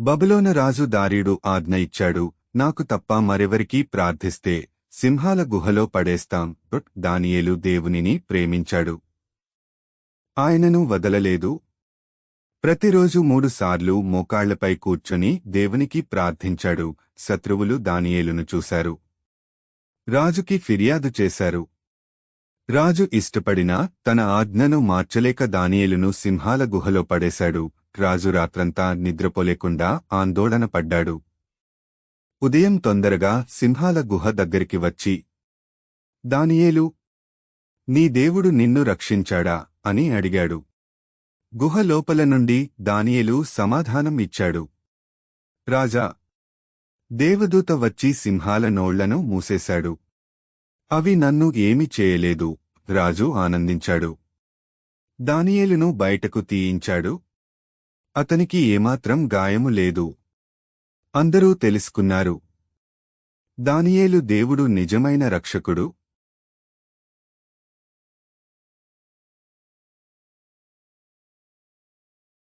బబులోన రాజు దారీడు ఆజ్ఞ ఇచ్చాడు నాకు తప్ప మరెవరికీ ప్రార్థిస్తే సింహాల గుహలో పడేస్తాం దానియేలు దేవునిని ప్రేమించాడు. ఆయనను వదలలేదు. ప్రతిరోజు మూడుసార్లు మోకాళ్ళపై కూర్చొని దేవునికి ప్రార్థించాడు శత్రువులు దానియేలును చూశారు. రాజుకి ఫిర్యాదు చేశారు. రాజు ఇష్టపడినా తన ఆజ్ఞను మార్చలేక దానియేలును సింహాల గుహలో పడేశాడు రాజు రాత్రంతా నిద్రపోలేకుండా ఆందోళన పడ్డాడు. ఉదయం తొందరగా సింహాల గుహ దగ్గరికి వచ్చి దానియేలు నీ దేవుడు నిన్ను రక్షించాడా? అని అడిగాడు. గుహ లోపల నుండి దానియేలు సమాధానం ఇచ్చాడు. రాజా దేవదూత వచ్చి సింహాల నోళ్ళను మూసేశాడు. అవి నన్ను ఏమి చేయలేదు రాజు ఆనందించాడు. దానియేలును బయటకు తీయించాడు. అతనికి ఏమాత్రం గాయము లేదు. అందరూ తెలుసుకున్నారు. దానియేలు దేవుడు నిజమైన రక్షకుడు